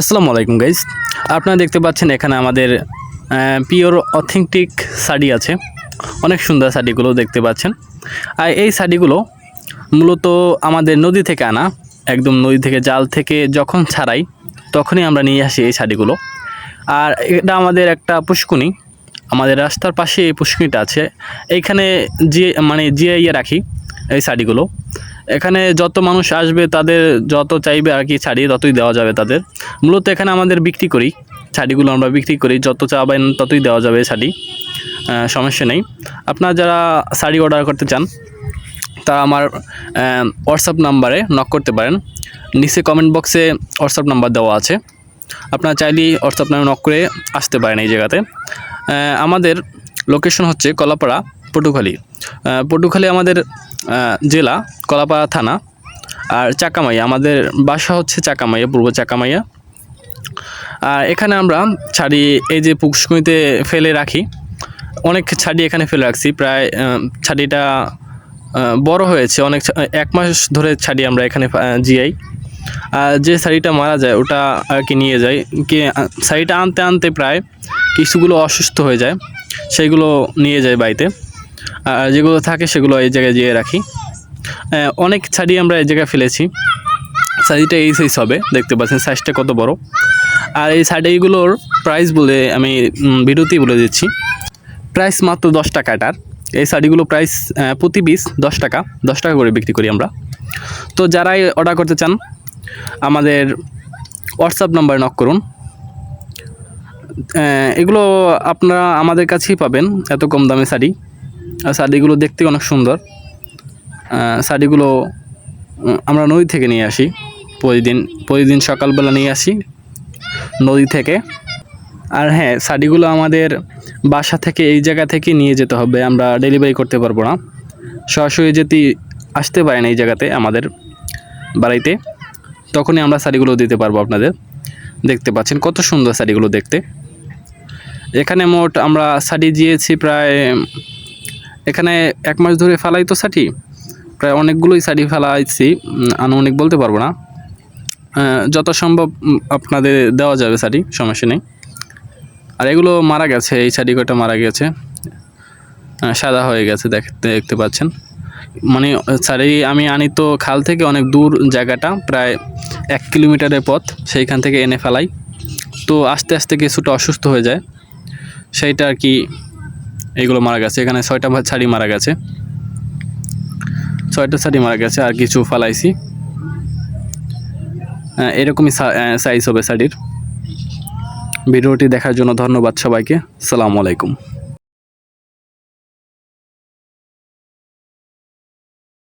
আসসালামু আলাইকুম গাইজ আপনারা দেখতে পাচ্ছেন এখানে আমাদের পিওর অথেন্টিক শাড়ি আছে। অনেক সুন্দর শাড়িগুলো দেখতে পাচ্ছেন। আর এই শাড়িগুলো মূলত আমাদের নদী থেকে আনা, একদম নদী থেকে জাল থেকে যখন ছাড়াই তখনই আমরা নিয়ে আসি এই শাড়িগুলো। আর এটা আমাদের একটা পুষ্কুনি, আমাদের রাস্তার পাশে এই পুষ্কুনিটা আছে। এইখানে যে মানে জিয়াইয়ে রাখি এই শাড়িগুলো। এখানে যত মানুষ আসবে, তাদের যত চাইবে আর কি শাড়ি ততই দেওয়া যাবে তাদের। মূলত এখানে আমাদের বিক্রি করি শাড়িগুলো আমরা বিক্রি করি, যত চাবেন ততই দেওয়া যাবে শাড়ি সমস্যা নেই। আপনারা যারা শাড়ি অর্ডার করতে চান তা আমার হোয়াটসঅ্যাপ নাম্বারে নক করতে পারেন। নিচে কমেন্ট বক্সে হোয়াটসঅ্যাপ নাম্বার দেওয়া আছে। আপনারা চাইলেই হোয়াটসঅ্যাপ নামে নক করে আসতে পারেন এই জায়গাতে। আমাদের লোকেশন হচ্ছে কলাপাড়া, পটুখালী। পটুখালী আমাদের জেলা কলাপাড়া থানা আর চাকামাইয়া। আমাদের বাসা হচ্ছে চাকামাইয়া, পূর্ব চাকামাইয়া। আর এখানে আমরা ছাড়ি এই যে পুষ্কুনিতে ফেলে রাখি। অনেক ছাড়ি এখানে ফেলে রাখছি। প্রায় ছাড়িটা বড় হয়েছে। অনেক এক মাস ধরে ছাড়ি আমরা এখানে জিয়াই। আর যে শাড়িটা মারা যায়, ওটা আর কি নিয়ে যায় কি শাড়িটা আনতে আনতে প্রায় কিছুগুলো অসুস্থ হয়ে যায়। সেইগুলো নিয়ে যায় বাড়িতে। যেগুলো থাকে সেগুলো এই জায়গায় যেয়ে রাখি। অনেক ছাড়ি আমরা এই জায়গায় ফেলেছি। শাড়িটা এই সাইজ হবে, দেখতে পাচ্ছেন সাইজটা কত বড়। আর এই শাড়িগুলোর প্রাইস বলে আমি ভিডিওতেই বলে দিচ্ছি। প্রাইস মাত্র দশ টাকা এটার। এই শাড়িগুলো প্রাইস প্রতি পিস দশ টাকা দশ টাকা করে বিক্রি করি আমরা। তো যারাই অর্ডার করতে চান, আমাদের হোয়াটসঅ্যাপ নাম্বারে নক করুন। এগুলো আপনারা আমাদের কাছেই পাবেন, এত কম দামে শাড়ি শাড়িগুলো দেখতে অনেক সুন্দর। শাড়িগুলো আমরা নদী থেকে নিয়ে আসি। প্রতিদিন প্রতিদিন সকালবেলা নিয়ে আসি নদী থেকে। আর হ্যাঁ শাড়িগুলো আমাদের বাসা থেকে এই জায়গা থেকে নিয়ে যেতে হবে। আমরা ডেলিভারি করতে পারব না। সরাসরি যদি আসতে পারেন এই জায়গাতে আমাদের বাড়িতে, তখনই আমরা শাড়িগুলো দিতে পারব আপনাদের। দেখতে পাচ্ছেন কত সুন্দর শাড়িগুলো দেখতে। এখানে মোট আমরা শাড়ি দিয়েছি প্রায় এখানে এক মাস ধরে ফেলাই তো শাড়ি প্রায় অনেকগুলোই শাড়ি ফেলাইছি। আনুমানিক বলতে পারব না। যত সম্ভব আপনাদের দেওয়া যাবে শাড়ি সমস্যা নেই। আর এগুলো মারা গেছে, এই শাড়ি কটা মারা গেছে? সাদা হয়ে গেছে দেখতে দেখতে পাচ্ছেন। মানে সারি আমি আনি তো খাল থেকে অনেক দূর জায়গাটা, প্রায় এক কিলোমিটারের পথ, সেইখান থেকে এনে ফেলাই। তো আস্তে আস্তে কিছুটা অসুস্থ হয়ে যায়। সেইটা আর কি এগুলো মারা গেছে। এখানে ছয়টা ছাড়ি মারা গেছে। ছয়টা শাড়ি মারা গেছে আর কিছু ফালাইছি। আহ, এরকমই সাইজ হবে শাড়ির ভিডিওটি দেখার জন্য ধন্যবাদ সবাইকে। সালামু আলাইকুম।